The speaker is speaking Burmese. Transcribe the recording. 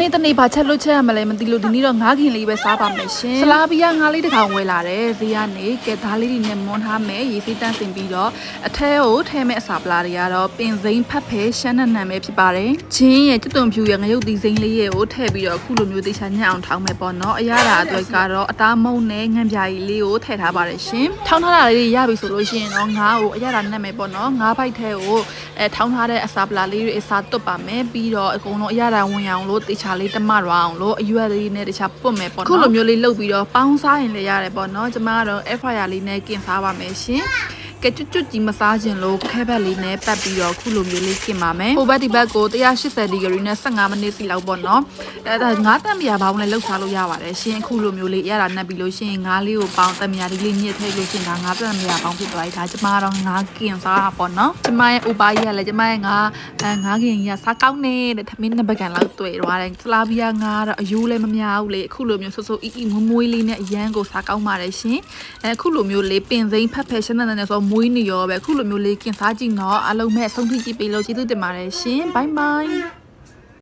နေ့တနေ့ဘာချက်လွတ်ချက်ရမလဲမသိလို့ဒီနေ့တော့ငါးခင်လေးပဲစားပါမယ်ရှင်ဆလာဘီယာငါးလေးတစ်ကောင်ဝယ်လာတယ်ဈေးကနေကဲသားလေးတွေနဲ့မွန်းထားမယ်ရေစီးတန်းစင်ပြီးတော့အထဲကိုထဲမဲ့အစာပလာတွေကတော့ပင်စိမ့်ဖတ်ဖဲရှမ်းနဲ့နံပဲဖြစ်ပါတယ်ချင်းရဲ့ကျွတ်သွန်ဖြူရဲ့ငရုတ်သီးစိမ့်လေးရဲ့ကိုထည့်ပြီးတော့အခုလိုမျိုးတေချာညံ့အောင်ထောင်းမယ်ပေါ့နော်အရသာအတွက်ကတော့အသားမုံနဲ့ငံပြာကြီးလေးကိုထည့်ထားပါတယ်ရှင်ထောင်းထားတာလေးရပြီဆိုလို့ရှိရင်တော့ငါးကိုအရသာနံမယ်ပေါ့နော်ငါးဘိုက်ထဲကိုအဲထောင်းထားတဲ့အစာပလာလေးတွေအစာတွတ်ပါမယ်ပြီးတော့အကုန်လုံးအရသာဝင်အောင်လို့တေချာလေးတမရအောင်လို့အရွက်လေးနဲ့တခြားပွတ်မယ်ပေါ့နော်ခုလိုမျိုးလေးလုပ်ပြီးတော့ပေါင်းစားရင်လည်းရတယ်ပေါ့နော်ကျမကတော့ air fryer လေးနဲ့ကင်စားပါမယ်ရှင် ကဲကျွတ်ကျွတ်ကြီးမစားခြင်းလို့ခဲဘက်လေးနဲ့ပတ်ပြီးတော့ခုလိုမျိုးလေးกินပါမယ်ဟိုဘက်ဒီဘက်ကို180ဒီဂရီနဲ့15မိနစ်စီလောက်ပေါ့နော်အဲဒါငါးတန်မြာပေါင်းနဲ့လှုပ်ရှားလို့ရပါတယ်ရှင်အခုလိုမျိုးလေးရတာနှက်ပြီးလို့ရှင်ငါးလေးကိုပေါင်းတန်မြာဒီလေးညှစ်ထည့်လို့ရှင်ဒါငါးတန်မြာပေါင်းဖြစ်သွားပြီဒါကျမကတော့ငါးကင်စားတာပေါ့နော်ကျမရဲ့ဥပါကြီးကလည်းကျမရဲ့ငါးအဲငါးကင်ကြီးကစားကောင်းနေတဲ့ထမင်းနှစ်ပကံလောက်တွေ့သွားတယ်စလာဗီယာငါးတော့အယိုးလည်းမများဘူးလေအခုလိုမျိုးဆူဆူအီအီမွေးမွေးလေးနဲ့အရန်ကိုစားကောင်းပါတယ်ရှင်အဲအခုလိုမျိုးလေးပင်စိမ့်ဖက်ဖက်ရှင်းတဲ့နဲ့ဆိုမွေးနေရောပဲအခုလိုမျိုးလေးကင်စားကြည့်တော့အလုံးမဲ့ဆုံးဖြတ်ကြည့်ပေးလို့ကျေးဇူးတင်ပါတယ်ရှင်ဘိုင်ဘိုင်